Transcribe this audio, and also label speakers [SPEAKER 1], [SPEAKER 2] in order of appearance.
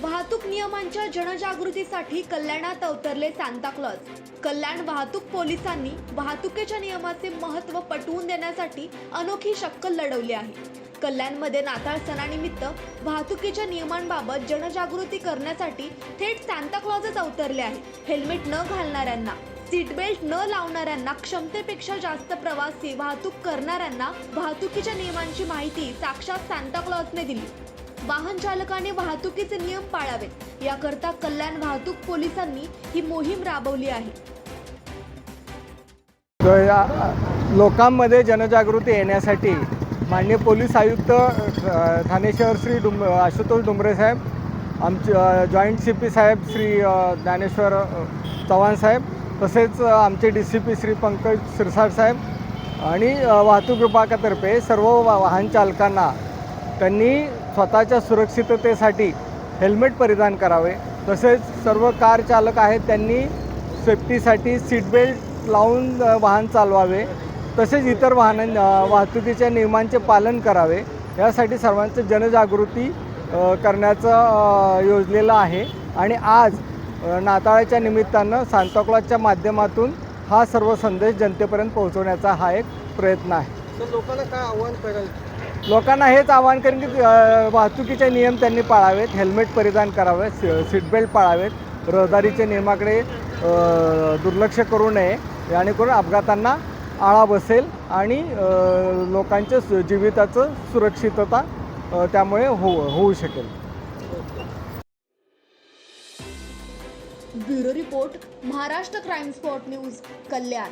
[SPEAKER 1] वाहतूक नियमांच्या जनजागृतीसाठी कल्याणात अवतरले सांताक्लॉज कल्याण वाहतूक पोलिसांनी वाहतुकीच्या नियमाचे महत्त्व पटवून देण्यासाठी अनोखी शक्कल लढवली आहे. कल्याणमध्ये नाताळ सणानिमित्त वाहतुकीच्या नियमांबाबत जनजागृती करण्यासाठी थेट सांताक्लॉजच अवतरले आहे. हेल्मेट न घालणाऱ्यांना सीट बेल्ट न लावणाऱ्यांना क्षमतेपेक्षा जास्त प्रवासी वाहतूक करणाऱ्यांना वाहतुकीच्या नियमांची माहिती साक्षात सांताक्लॉजने दिली. वाहन चालकाने वाहतुकीचे नियम पाळावेत. याकरता कल्याण वाहतूक पोलिसांनी ही मोहीम राबवली आहे.
[SPEAKER 2] लोकांमध्ये जनजागृती येण्यासाठी माननीय पोलीस आयुक्त ठाणे शहर श्री डुम आशुतोष डुंबरे साहेब आमचे जॉईंट सी पी साहेब श्री ज्ञानेश्वर चव्हाण साहेब तसेच आमचे D C P Shri Pankaj Sirsat साहेब आणि वाहतूक विभागातर्फे सर्व वा वाहन चालकांना त्यांनी स्वतःच्या सुरक्षिततेसाठी हेल्मेट परिधान करावे. तसेच सर्व कार चालक आहेत त्यांनी सेफ्टीसाठी सीट बेल्ट लावून वाहन चालवावे. तसेच इतर वाहन वाहतुकीच्या नियमांचे पालन करावे. यासाठी सर्वांचं जनजागृती करण्याचं योजलेलं आहे. आणि आज नाताळाच्या निमित्तानं सांताक्लॉजच्या माध्यमातून हा सर्व संदेश जनतेपर्यंत पोहोचवण्याचा हा एक प्रयत्न आहे.
[SPEAKER 3] तर लोकांना काय आव्हान कराल?
[SPEAKER 2] लोकांना हेच आवाहन करेन की अ, वाहतुकीचे नियम त्यांनी पाळावेत हेल्मेट परिधान करावे सी सीट बेल्ट पाळावेत रहदारीचे नियमाकडे अ, दुर्लक्ष करू नये जेणेकरून अपघातांना आळा बसेल आणि अ, लोकांच्या सु- जीविताचं सुरक्षितता अ, त्यामुळे होऊ होऊ शकेल.
[SPEAKER 1] Bureau report Maharashtra crime spot news Kalyan.